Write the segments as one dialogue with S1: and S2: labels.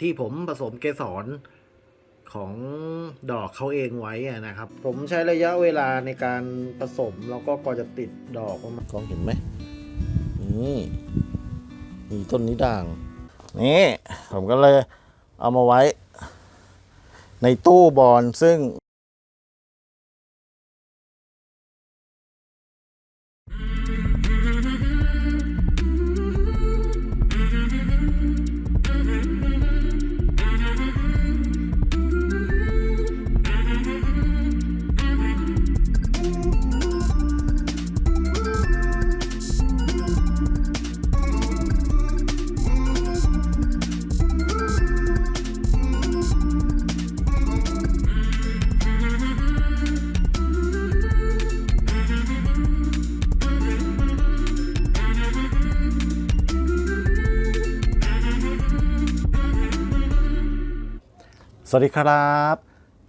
S1: ที่ผมผสมเกสรของดอกเขาเองไว้นะครับ ผมใช้ระยะเวลาในการผสมแล้วก็กว่าจะติดดอกประมาณกล้องเห็นไหมนี่มีต้นนี้ด่าง นี่ ผมก็เลยเอามาไว้ ในตู้บอลซึ่ง สวัสดีครับ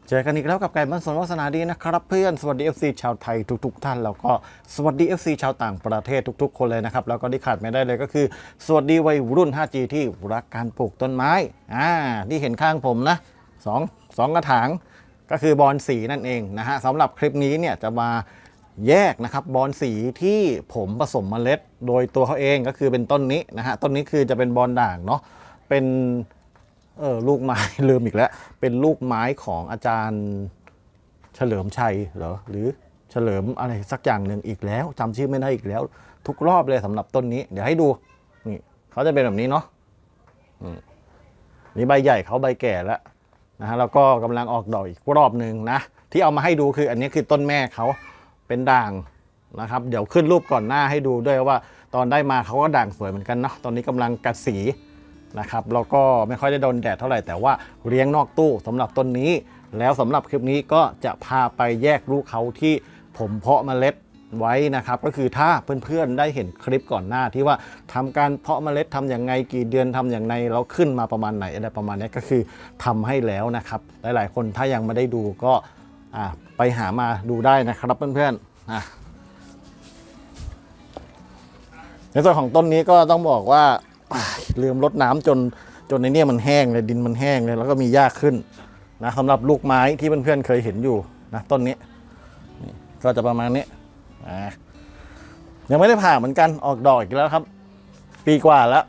S1: เจอกันอีกแล้วกับไก่บ้านสนวัฒนาดีนะครับเพื่อนสวัสดี FC ชาวไทยทุก ๆ ท่าน แล้วก็สวัสดี FC ชาวต่างประเทศทุก ๆ คนเลยนะครับ แล้วก็ที่ขาดไม่ได้เลยก็คือ สวัสดีวัยรุ่น 5G ที่รักการปลูกต้นไม้อ่าที่เห็นข้างผมนะสองสองกระถางก็คือบอลสีนั่นเองนะฮะสำหรับคลิปนี้เนี่ยจะมาแยกนะครับบอลสีที่ผมผสมเมล็ด โดยตัวเขาเองก็คือเป็นต้นนี้นะฮะต้นนี้คือจะเป็นบอลด่างเนาะเป็น เออลูกไม้ลืมอีกแล้ว เป็นลูกไม้ของอาจารย์เฉลิมชัยเหรอหรือเฉลิมอะไรสักอย่างหนึ่งอีกแล้วจำชื่อไม่ได้อีกแล้ว ทุกรอบเลยสำหรับต้นนี้ เดี๋ยวให้ดูนี่เขาจะเป็นแบบนี้เนาะอืมนี่ใบใหญ่เขาใบแก่แล้วนะฮะแล้วก็กำลังออกดอกอีกรอบหนึ่งนะที่เอามาให้ดูคืออันนี้คือต้นแม่เขาเป็นด่างนะครับ เดี๋ยวขึ้นรูปก่อนหน้าให้ดูด้วยว่า ตอนได้มาเขาก็ด่างสวยเหมือนกันเนาะตอนนี้กำลังกัดสี นะครับแล้วก็ไม่ค่อยได้โดนแดดเท่าไหร่แต่ว่าเลี้ยงนอกตู้สำหรับต้นนี้ แล้วสำหรับคลิปนี้ก็จะพาไปแยกลูกเขาที่ผมเพาะเมล็ดไว้นะครับก็คือถ้าเพื่อนๆได้เห็นคลิปก่อนหน้าที่ว่าทำการเพาะเมล็ดทำอย่างไงกี่เดือนทำอย่างไรแล้วขึ้นมาประมาณไหนอะไรประมาณนี้ก็คือทำให้แล้วนะครับหลายๆ คนถ้ายังไม่ได้ดูก็ไปหามาดูได้นะครับเพื่อนๆอในส่วนของต้นนี้ก็ต้องบอกว่า ลืมรดน้ำจนจนในเนี่ยมันแห้งเลยดินมันแห้งเลยแล้วก็มีหญ้าขึ้นนะสำหรับลูกไม้ที่เพื่อนๆเคยเห็นอยู่นะต้นนี้ก็จะประมาณนี้อะยังไม่ได้ผ่าเหมือนกันออกดอกอีกแล้วครับ ปีกว่าแล้ว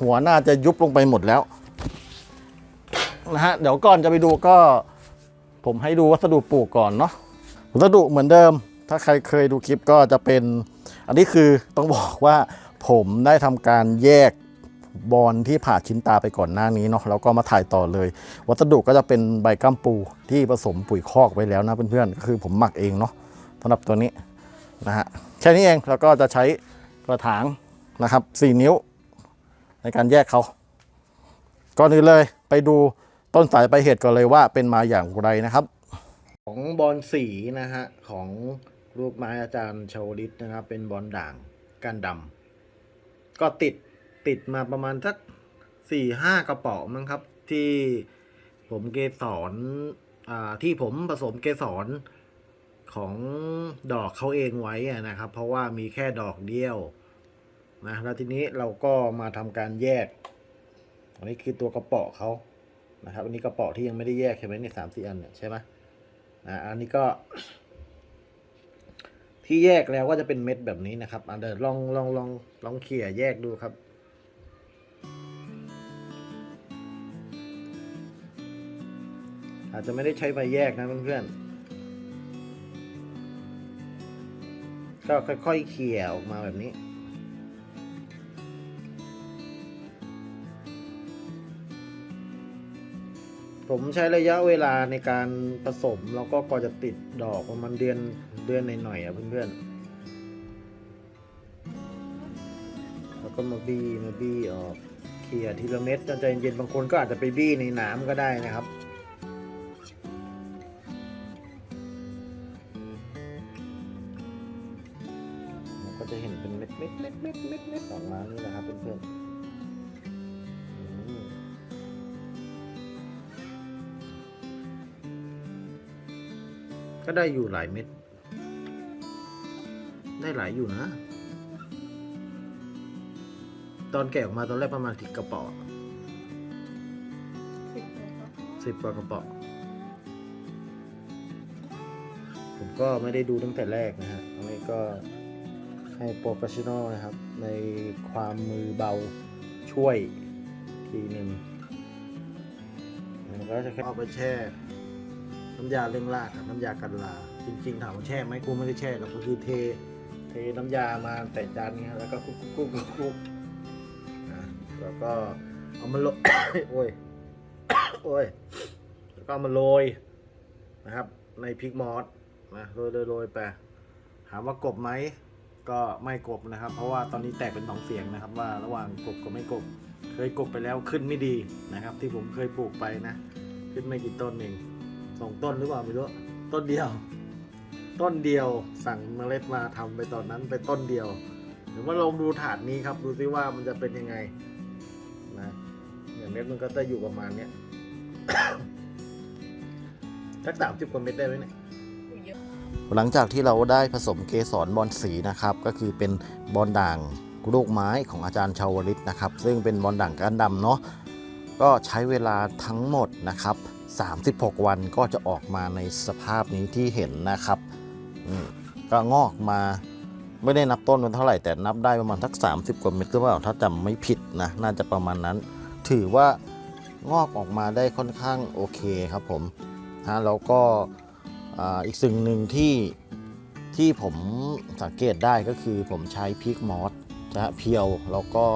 S1: หัวน่าจะยุบลงไปหมดแล้วนะฮะเดี๋ยวก่อนจะไปดูก็ ผมให้ดูวัสดุปลูกก่อนเนาะวัสดุเหมือนเดิม ถ้าใครเคยดูคลิปก็จะเป็น อันนี้คือต้องบอกว่าผมได้ทำการแยก บอลที่ผ่าชิ้นตาไปก่อนหน้านี้เนาะแล้วก็มาถ่ายต่อเลย วัสดุก็จะเป็นใบกัมปูที่ผสมปุ๋ยคอกไว้แล้วนะเพื่อนๆก็คือผมหมักเองเนาะสำหรับตัวนี้นะฮะแค่นี้เองแล้วก็จะใช้กระถางนะครับ 4 นิ้ว ในการแยกเขาก่อนอื่นเลยไปดูต้นสายไปเหตุก่อนเลยว่าเป็นมาอย่างไรนะครับ ของบอลสีนะฮะของลูกไม้อาจารย์ชาวลิตนะครับ เป็นบอลด่างก้านดำก็ติด ติดมาประมาณสักสี่ห้ากระป๋องมั้งครับ ที่ผมเกสรที่ผมผสมเกสรของดอกเขาเองไว้นะครับ เพราะว่ามีแค่ดอกเดียวนะแล้วทีนี้เราก็มาทำการแยก อันนี้คือตัวกระป๋อเขานะครับ อันนี้กระป๋อที่ยังไม่ได้แยกใช่ไหมเนี่ยสามสี่อันเนี่ยใช่ไหมอ่าอันนี้ก็ ที่แยกแล้วก็จะเป็นเม็ดแบบนี้นะครับอะเดี๋ยวลองลองลองลองเขี่ยแยกดูครับ อาจจะไม่ได้ใช้ใบแยกนะเพื่อนๆ ก็ค่อยๆเขี่ยออกมาแบบนี้ ผมใช้ระยะเวลาในการผสมแล้วก็กว่าจะติดดอกประมาณเดือนเดือนหน่อยๆอะเพื่อนๆแล้วก็มาบี้มาบี้ออกเขี่ยทีละเม็ดใจเย็นๆบางคนก็อาจจะไปบี้ในน้ำก็ได้นะครับ จะเห็นเป็นเม็ดเม็ดเม็ดเม็ดเม็ดเม็ดออกมานี่นะครับเพื่อนๆก็ได้อยู่หลายเม็ด ได้หลายอยู่นะ ตอนแกะออกมาตอนแรกประมาณถิกกระป๋องสิบกว่ากระป๋องผมก็ไม่ได้ดูตั้งแต่แรกนะฮะอันนี้ก็ ให้โปรเฟชชั่นอลนะครับ ในความมือเบาช่วยทีหนึ่งก็จะแค่เอาไปแช่น้ำยาเร่งรากครับน้ำยากันลา จริงๆถามว่าแช่ไหมกูไม่ได้แช่หรอกก็คือเท เทน้ำยามาใส่จานนี้ฮะแล้วก็คุกคุกคุกคุกแล้วก็เอามาโรยโอ้ยโอ้ยแล้วก็เอามาโรยนะครับ ในพริกมอสนะโรยโรยโรยไปถามว่ากบไหม ก็ไม่กบนะครับ เพราะว่าตอนนี้แตกเป็นสองเสียงนะครับ ว่าระหว่างกบกับไม่กบ เคยกบไปแล้วขึ้นไม่ดีนะครับ ที่ผมเคยปลูกไปนะ ขึ้นไม่กี่ต้นเองสองต้นหรือเปล่าไม่รู้ต้นเดียว ต้นเดียวสั่งเมล็ดมาทำไปตอนนั้นไปต้นเดียวเดี๋ยวมาลองดูถาดนี้ครับ ดูซิว่ามันจะเป็นยังไงนะเนี่ยเม็ดมันก็จะอยู่ประมาณเนี้ยสักสามสิบกว่าเม็ดได้ไหมเนี่ย หลังจากที่เราได้ผสมเกสรบอลสีนะครับ ก็คือเป็นบอลด่างลูกไม้ของอาจารย์ชาวลิตนะครับ ซึ่งเป็นบอลด่างก้านดำเนาะก็ใช้เวลาทั้งหมดนะครับ 36 วันก็จะออกมาในสภาพนี้ที่เห็นนะครับก็งอกมาไม่ได้นับต้นมันเท่าไหร่แต่นับได้ประมาณสัก 30 กว่าเม็ดหรือเปล่าถ้าจำไม่ผิดนะน่าจะประมาณนั้น ถือว่างอกออกมาได้ค่อนข้างโอเคครับผมฮะแล้วก็ อีกสิ่งหนึ่งที่ที่ผมสังเกตได้ก็คือผมใช้พริกมอสนะฮะเพียวแล้วก็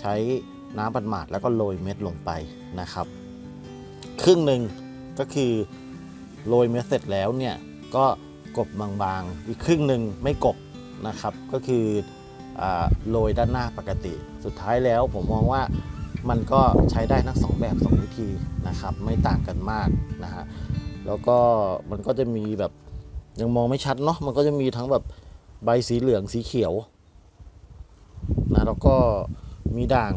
S1: ใช้น้ำปันหมาดแล้วก็โรยเม็ดลงไปนะครับ ครึ่งหนึ่งก็คือโรยเม็ดเสร็จแล้วเนี่ยก็กบบางๆ อีกครึ่งหนึ่งไม่กบนะครับ ก็คืออโรยด้านหน้าปกติ สุดท้ายแล้วผมมองว่ามันก็ใช้ได้ทั้งสองแบบสองวิธีนะครับ ไม่ต่างกันมากนะฮะ แล้วก็มันก็จะมีแบบยังมองไม่ชัดเนาะมันก็จะมีทั้งแบบใบสีเหลืองสีเขียวนะแล้วก็มีด่าง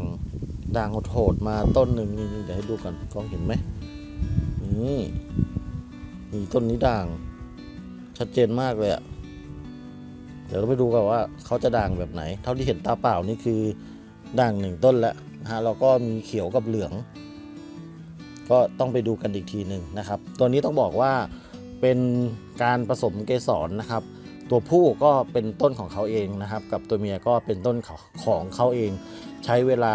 S1: ด่างโหดๆมาต้นหนึ่งนี่เดี๋ยวให้ดูกันกล้องเห็นไหมนี่นี่ต้นนี้ด่าง ชัดเจนมากเลยอะเดี๋ยวเราไปดูกันว่าเขาจะด่างแบบไหน เท่าที่เห็นตาเปล่านี่คือด่างหนึ่งต้นแล้วนะฮะแล้วก็มีเขียวกับเหลือง ก็ต้องไปดูกันอีกทีหนึ่งนะครับ ตัวนี้ต้องบอกว่าเป็นการผสมเกสรนะครับ ตัวผู้ก็เป็นต้นของเขาเองนะครับ กับตัวเมียก็เป็นต้นของเขาเอง ใช้เวลา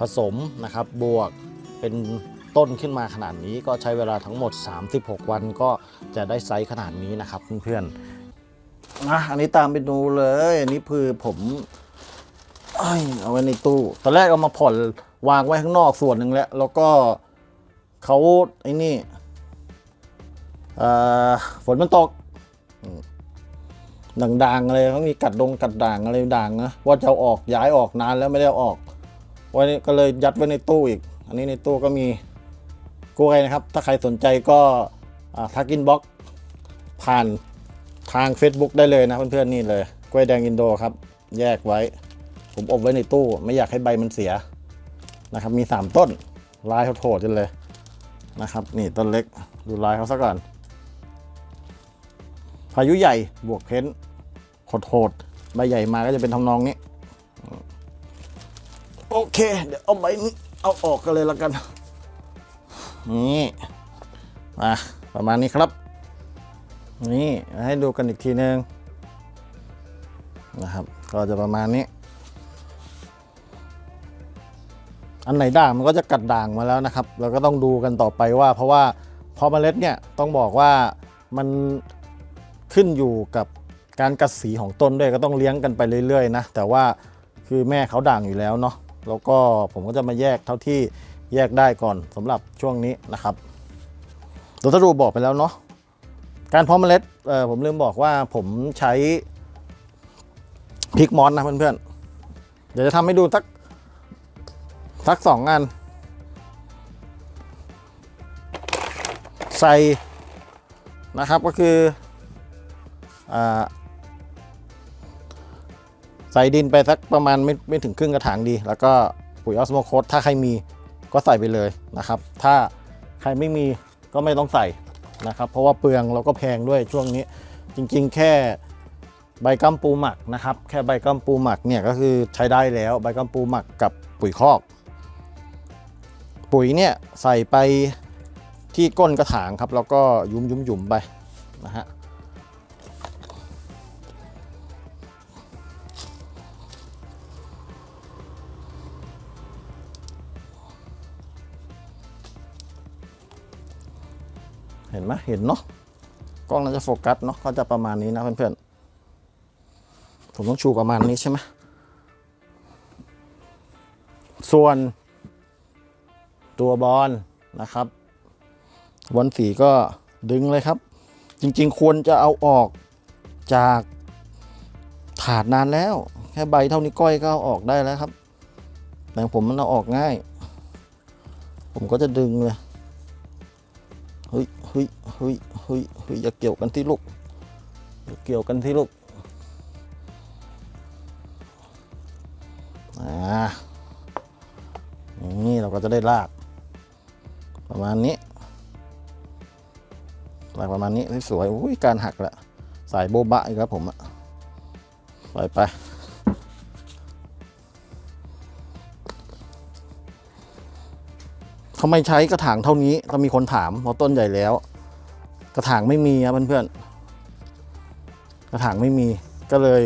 S1: ผสมนะครับ บวกเป็นต้นขึ้นมาขนาดนี้ก็ใช้เวลาทั้งหมด 36 วันก็จะได้ไซส์ขนาดนี้นะครับเพื่อนๆนะอันนี้ตามไปดูเลย อันนี้คือผมเอ้ยเอาไว้ในตู้ ตอนแรกเอามาผ่อนวางไว้ข้างนอกส่วนหนึ่งแล้ว แล้วก็ เขาไอ้นี่ฝนมันตกด่างๆอะไรเขามีกัดดงกัดด่างอะไรด่างนะว่าจะเอาออกย้ายออกนานแล้วไม่ได้ออกวันนี้ก็เลยยัดไว้ในตู้อีก อันนี้ในตู้ก็มีกล้วยนะครับ ถ้าใครสนใจก็ทักอินบ็อกผ่านทาง Facebook ได้เลยนะเพื่อนๆนี่เลยกล้วยแดงอินโดครับ แยกไว้ ผมอบไว้ในตู้ ไม่อยากให้ใบมันเสียนะครับ มี 3 ต้นลายโหดๆกันเลย นะครับนี่ต้นเล็กดูลายเขาซะก่อน พายุใหญ่บวกเพ้นโหดๆใบใหญ่มาก็จะเป็นทำนองนี้ โอเค เดี๋ยวเอาใบนี้เอาออกกันเลยล้วกัน นี่มาประมาณนี้ครับ นี่ให้ดูกันอีกทีนึงนะครับ ก็จะประมาณนี้ อันไหนด่างมันก็จะกัดด่างมาแล้วนะครับ เราก็ต้องดูกันต่อไปว่า เพราะว่าพอเมล็ดเนี่ยต้องบอกว่ามันขึ้นอยู่กับการกัดสีของต้นด้วยก็ต้องเลี้ยงกันไปเรื่อยๆนะแต่ว่าคือแม่เขาด่างอยู่แล้วเนาะแล้วก็ผมก็จะมาแยกเท่าที่แยกได้ก่อนสำหรับช่วงนี้นะครับตัวทรูบอกไปแล้วเนาะการเพาะเมล็ดเออผมลืมบอกว่าผมใช้พริกมอสนะเพื่อนๆเดี๋ยวจะทำให้ดูสัก สักสองอัน ใส่นะครับก็คืออใส่ดินไปสักประมาณไม่ไม่ถึงครึ่งกระถางดี แล้วก็ปุ๋ยออสโมโคสถ้าใครมีก็ใส่ไปเลยนะครับ ถ้าใครไม่มีก็ไม่ต้องใส่นะครับ เพราะว่าเปลืองแล้วก็แพงด้วยช่วงนี้ จริงๆ แค่ใบกัมปูหมักนะครับ แค่ใบกัมปูหมักเนี่ยก็คือใช้ได้แล้วใบกัมปูหมักกับปุ๋ยคอก ปุ๋ยเนี่ยใส่ไปที่ก้นกระถางครับ แล้วก็ยุมยุมยุมไปนะฮะเห็นไหมเห็นเนาะกล้องน่าจะโฟกัสเนาะก็จะประมาณนี้นะเพื่อนๆผมต้องชูประมาณนี้ใช่ไหมส่วน ตัวบอลนะครับบอลสีก็ดึงเลยครับ จริงๆ ควรจะเอาออกจากถาดนานแล้ว แค่ใบเท่านี้ก้อยก็เอาออกได้แล้วครับ แต่ผมมันเอาออกง่าย ผมก็จะดึงเลยเฮ้ยเฮ้ยเฮ้ยเฮ้ยเฮ้ยอย่าเกี่ยวกันที่ลูกอย่าเกี่ยวกันที่ลูกอ่านี่เราก็จะได้ลาก ประมาณนี้หลากประมาณนี้สวยอุ้ยการหักละสายโบบะอีกครับผมอะไปไปทำไมใช้กระถางเท่านี้ก็มีคนถามเพราะต้นใหญ่แล้ว กระถางไม่มีครับเพื่อนๆกระถางไม่มีก็เลย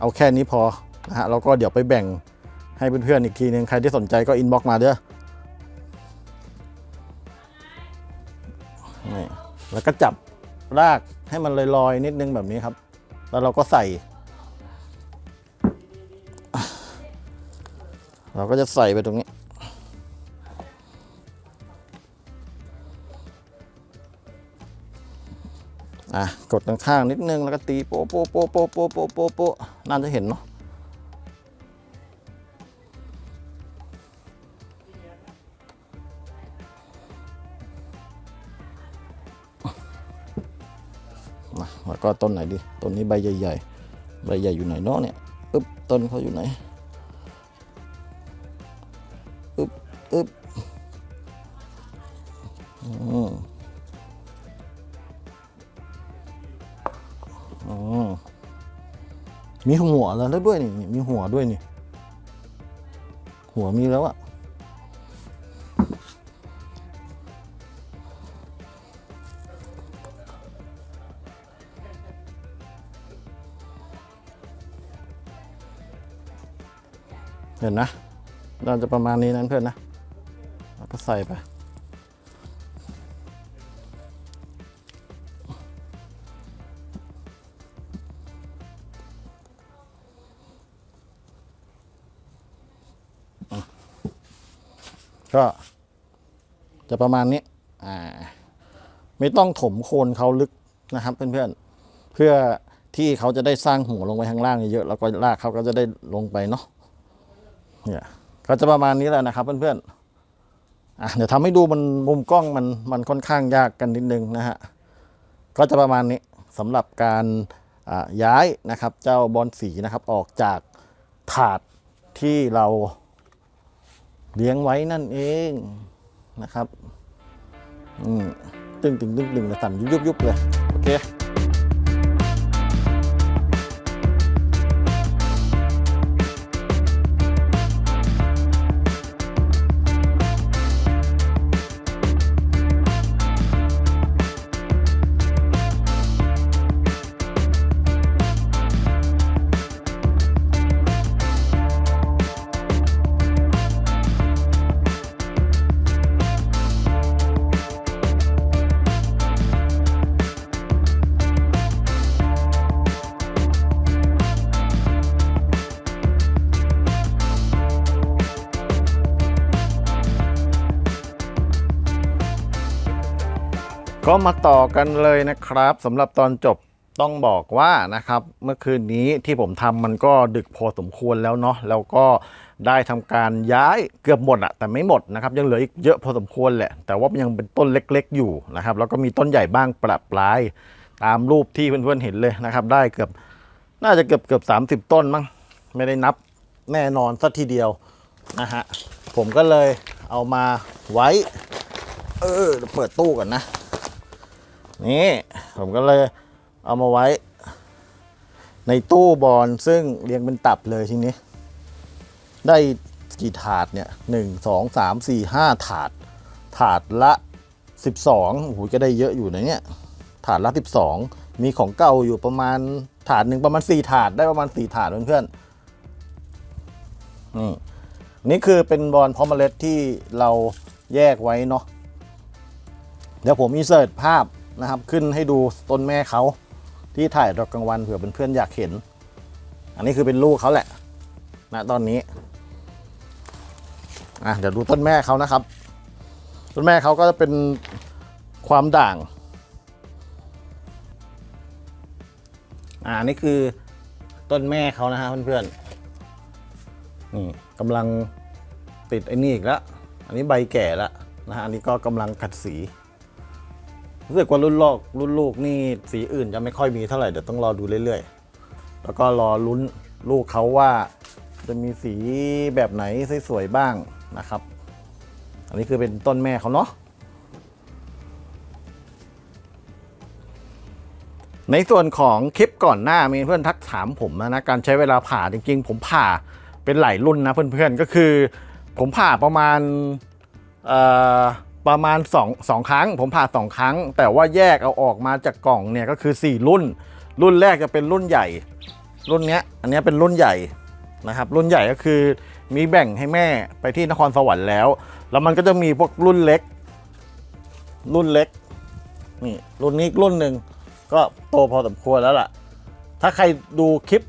S1: เอาแค่นี้พอนะฮะแล้วก็เดี๋ยวไปแบ่งให้เพื่อนๆอีกทีนึงใครที่สนใจก็อินบ็อกมาเด้อ แล้วก็จับรากให้มันลอยๆนิดนึงแบบนี้ครับ แล้วเราก็ใส่ เราก็จะใส่ไปตรงนี้ อะ กดข้างๆนิดนึงแล้วก็ตีโป๊ะโป๊ะโป๊ะโป๊ะโป๊ะโป๊ะโป๊ะน่าจะเห็นเนาะ ก็ต้นไหนดีต้นนี้ใบใหญ่ๆ ใบใหญ่อยู่ไหนเนาะเนี่ยอึ๊บต้นเขาอยู่ไหนอึ๊บอึ๊บอืมอ๋อมีหัวแล้วด้วยนี่ มีหัวด้วยนี่ หัวมีแล้วอะ เห็นนะน่าจะประมาณนี้นั้นเพื่อนนะแล้วก็ใส่ไปก็จะประมาณนี้อ่าไม่ต้องถมโคนเขาลึกนะครับเพื่อนๆเพื่อที่เขาจะได้สร้างหัวลงไปข้างล่างเยอะๆแล้วก็รากเขาก็จะได้ลงไปเนาะ เนี่ยก็จะประมาณนี้แหละนะครับ เพื่อนๆอะเดี๋ยวทำให้ดูมันมุมกล้องมันมันค่อนข้างยากกันนิดนึงนะฮะก็จะประมาณนี้สำหรับการย้ายนะครับ เจ้าบอลสีนะครับออกจากถาดที่เราเลี้ยงไว้นั่นเองนะครับ อืมตึงตึงตึงตึงสั่นยุบยุบยุบเลย โอเค ก็มาต่อกันเลยนะครับสำหรับตอนจบต้องบอกว่านะครับเมื่อคืนนี้ที่ผมทำมันก็ดึกพอสมควรแล้วเนาะแล้วก็ได้ทำการย้ายเกือบหมดอะแต่ไม่หมดนะครับยังเหลืออีกเยอะพอสมควรแหละ แต่ว่ายังเป็นต้นเล็กๆอยู่นะครับแล้วก็มีต้นใหญ่บ้างประปราย ตามรูปที่เพื่อนๆเห็นเลยนะครับได้เกือบน่าจะเกือบเกือบสามสิบต้นมั้งไม่ได้นับแน่นอนสักทีเดียวนะฮะผมก็เลยเอามาไว้ เออเปิดตู้ก่อนนะ นี่ผมก็เลยเอามาไว้ ในตู้บอลซึ่งเรียงเป็นตับเลยทีนี้ ได้กี่ถาดเนี่ยหนึ่งสองสามสี่ห้าถาด ถาดละ12โอ้โหจะได้เยอะอยู่นะเนี่ย ถาดละ12มีของเก่าอยู่ประมาณถาดหนึ่งประมาณ4ถาดได้ประมาณ4ถาดเพื่อนๆนี่นี่คือเป็นบอลพอมเมล็ดที่เราแยกไว้เนาะเดี๋ยวผมมีเสิร์ชภาพ นะครับ ขึ้นให้ดูต้นแม่เขาที่ถ่ายตอนกลางวันเผื่อเพื่อนๆอยากเห็น อันนี้คือเป็นลูกเขาแหละนะตอนนี้อะเดี๋ยวดูต้นแม่เขานะครับ ต้นแม่เขาก็จะเป็นความด่าง อ่านี่คือต้นแม่เขานะฮะเพื่อนๆนี่กำลังติดไอ้นี่อีกแล้ว อันนี้ใบแก่แล้วนะฮะอันนี้ก็กำลังกัดสี รู้สึกว่ารุ่นลอกรุ่นลูกนี่สีอื่นจะไม่ค่อยมีเท่าไหร่เดี๋ยวต้องรอดูเรื่อยๆ แล้วก็รอลุ้นลูกเขาว่า จะมีสีแบบไหนสวยๆบ้างนะครับ อันนี้คือเป็นต้นแม่เขาเนาะในส่วนของคลิปก่อนหน้ามีเพื่อนทักถามผมนะนะการใช้เวลาผ่าจริงๆ ผมผ่าเป็นหลายรุ่นนะเพื่อนๆก็คือ ผมผ่าประมาณเอ่อ ประมาณ2 2ครั้ง ผมผ่า2ครั้ง แต่ว่าแยกเอาออกมาจากกล่องเนี่ยก็คือ 4 รุ่น รุ่นแรกจะเป็นรุ่นใหญ่ รุ่นเนี้ยอันนี้เป็นรุ่นใหญ่นะครับ รุ่นใหญ่ก็คือมีแบ่งให้แม่ไปที่นครสวรรค์แล้ว แล้วมันก็จะมีพวกรุ่นเล็ก รุ่นเล็กนี่รุ่นนี้รุ่นหนึ่งก็โตพอสมควรแล้วล่ะ ถ้าใครดูคลิป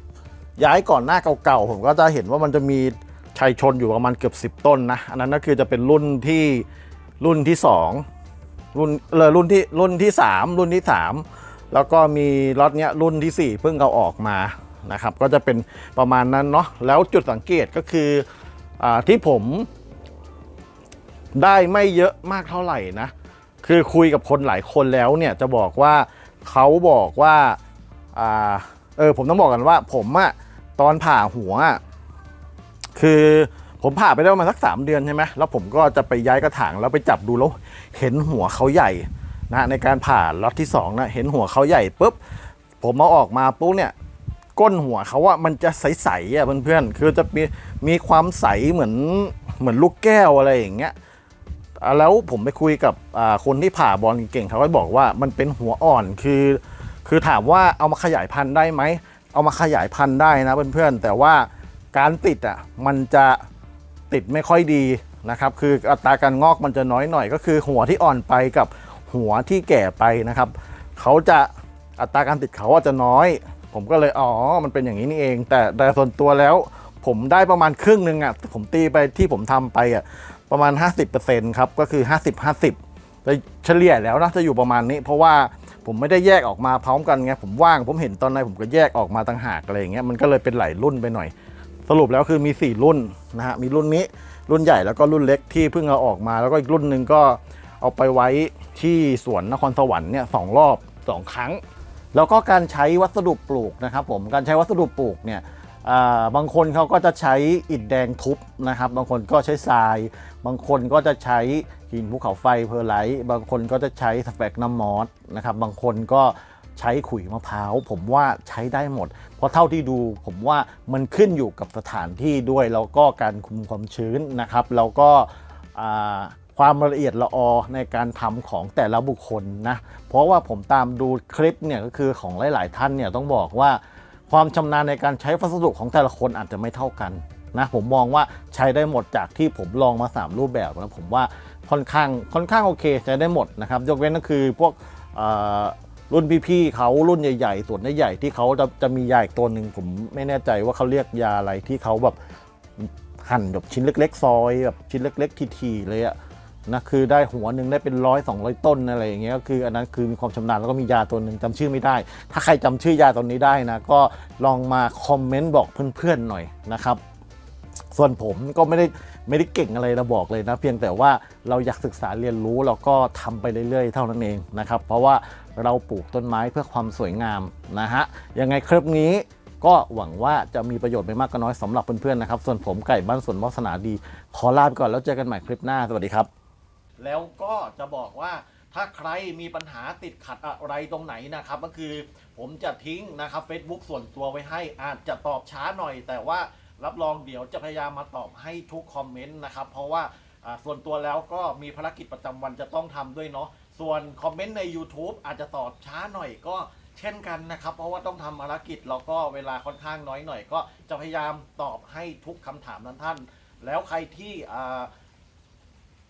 S1: ย้ายก่อนหน้าเก่าๆผมก็จะเห็นว่ามันจะมีชัยชนอยู่ประมาณเกือบ 10 ต้นนะ อันนั้นก็คือจะเป็นรุ่นที่ รุ่นที่ 2 รุ่นเลยรุ่นที่รุ่นที่ 3 รุ่นที่ 3 แล้วก็มีล็อตเนี้ยรุ่นที่ 4 เพิ่งเอาออกมานะครับ ก็จะเป็นประมาณนั้นเนาะแล้วจุดสังเกตก็คืออาที่ผมได้ไม่เยอะมากเท่าไหร่นะ คือคุยกับคนหลายคนแล้วเนี่ยจะบอกว่าเขาบอกว่าอ่าเออผมต้องบอกกันว่าผมอะตอนผ่าหัวอะคือ ผมผ่าไปได้ประมาณสักสามเดือนใช่ไหมแล้วผมก็จะไปย้ายกระถางแล้วไปจับดูแล้วเห็นหัวเขาใหญ่นะในการผ่าล็อตที่สองนะเห็นหัวเขาใหญ่ปุ๊บผมมาออกมาปุ๊บเนี่ยก้นหัวเขาว่ามันจะใสๆอะเพื่อนๆคือจะมีมีความใสเหมือนเหมือนลูกแก้วอะไรอย่างเงี้ยแล้วผมไปคุยกับคนที่ผ่าบอลเก่งเขาก็บอกว่ามันเป็นหัวอ่อนคือ คือถามว่าเอามาขยายพันธุ์ได้ไหมเอามาขยายพันธุ์ได้นะเพื่อนๆแต่ว่าการติดอะมันจะ ติดไม่ค่อยดีนะครับ คืออัตราการงอกมันจะน้อยหน่อยก็คือ หัวที่อ่อนไปกับหัวที่แก่ไปนะครับ เขาจะอัตราการติดเขาอาจจะน้อย ผมก็เลยอ๋อ มันเป็นอย่างนี้นี่เอง แต่แต่ส่วนตัวแล้วผมได้ประมาณครึ่งหนึ่งอะผมตีไปที่ผมทำไปอะประมาณ 50%ครับก็คือ 50 50แต่เฉลี่ยแล้วนะจะอยู่ประมาณนี้ เพราะว่าผมไม่ได้แยกออกมาพร้อมกันไงผมว่างผมเห็นตอนไหนผมก็แยกออกมาต่างหากอะไรอย่างเงี้ยมันก็เลยเป็นหลายรุ่นไปหน่อย สรุปแล้วคือมี 4 รุ่นนะฮะมีรุ่นนี้รุ่นใหญ่แล้วก็รุ่นเล็กที่เพิ่งเอาออกมา แล้วก็อีกรุ่นหนึ่งก็เอาไปไว้ที่สวนนครสวรรค์เนี่ยสองรอบสองครั้ง แล้วก็การใช้วัสดุปลูกนะครับผมการใช้วัสดุปลูกเนี่ยบางคนเขาก็จะใช้อิฐแดงทุบนะครับ บางคนก็ใช้ทราย บางคนก็จะใช้หินภูเขาไฟเพอร์ไลท์บางคนก็จะใช้สแปกน้ำมอสนะครับบางคนก็ ใช้ขุยมะพร้าวผมว่าใช้ได้หมด เพราะเท่าที่ดูผมว่ามันขึ้นอยู่กับสถานที่ด้วยแล้วก็การคุมความชื้นนะครับแล้วก็ความละเอียดละออในการทำของแต่ละบุคคลนะเพราะว่าผมตามดูคลิปเนี่ยก็คือของหลาย ๆ ท่านเนี่ยต้องบอกว่าความชำนาญในการใช้วัสดุของแต่ละคนอาจจะไม่เท่ากันนะผมมองว่าใช้ได้หมดจากที่ผมลองมา 3 รูปแบบแล้วผมว่าค่อนข้างค่อนข้างโอเคใช้ได้หมดนะครับยกเว้นก็คือพวก รุ่นพี่ๆเขารุ่นใหญ่ๆส่วนใหญ่ที่เขาจะจะมียาอีกตัวหนึ่งผมไม่แน่ใจว่าเขาเรียกยาอะไรที่เขาแบบหั่นแบบชิ้นเล็ก ๆ ซอยแบบชิ้นเล็ก ๆ ทีๆเลยอะนะคือได้หัวหนึ่งได้เป็นร้อยสองร้อยต้นอะไรอย่างเงี้ยก็คืออันนั้นคือมีความชำนาญแล้วก็มียาตัวหนึ่งจำชื่อไม่ได้ ถ้าใครจำชื่อยาตัวนี้ได้นะ ก็ลองมาคอมเมนต์บอกเพื่อนๆหน่อยนะครับ ส่วนผมก็ไม่ได้ ไม่ได้เก่งอะไรนะบอกเลยนะ เพียงแต่ว่าเราอยากศึกษาเรียนรู้แล้วก็ทำไปเรื่อยๆ เท่านั้นเองนะครับ เพราะว่าเราปลูกต้นไม้เพื่อความสวยงามนะฮะยังไงคลิปนี้ก็หวังว่าจะมีประโยชน์ไม่มากก็น้อยสำหรับเพื่อนๆนะครับ ส่วนผมไก่บ้านสวนวาสนาดี ขอลาไปก่อนแล้วเจอกันใหม่คลิปหน้าสวัสดีครับ แล้วก็จะบอกว่าถ้าใครมีปัญหาติดขัดอะไรตรงไหนนะครับ ก็คือผมจะทิ้งนะครับ Facebook ส่วนตัวไว้ให้อาจจะตอบช้าหน่อยแต่ว่า รับรองเดี๋ยวจะพยายามมาตอบให้ทุกคอมเมนต์นะครับเพราะว่าส่วนตัวแล้วก็มีภารกิจประจำวันจะต้องทำด้วยเนาะส่วนคอมเมนต์ใน YouTube อาจจะตอบช้าหน่อยก็เช่นกันนะครับ เพราะว่าต้องทำภารกิจแล้วก็เวลาค่อนข้างน้อยหน่อย ก็จะพยายามตอบให้ทุกคำถามนั้นท่าน แล้วใครที่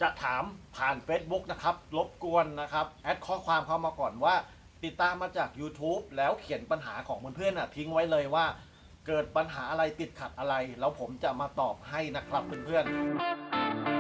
S1: จะถามผ่าน Facebook นะครับรบกวนนะครับแอดข้อความเข้ามาก่อนว่า ติดตามมาจาก YouTube แล้วเขียนปัญหาของเพื่อนๆน่ะทิ้งไว้เลยว่า เกิดปัญหาอะไรติดขัดอะไร แล้วผมจะมาตอบให้นะครับเพื่อนๆ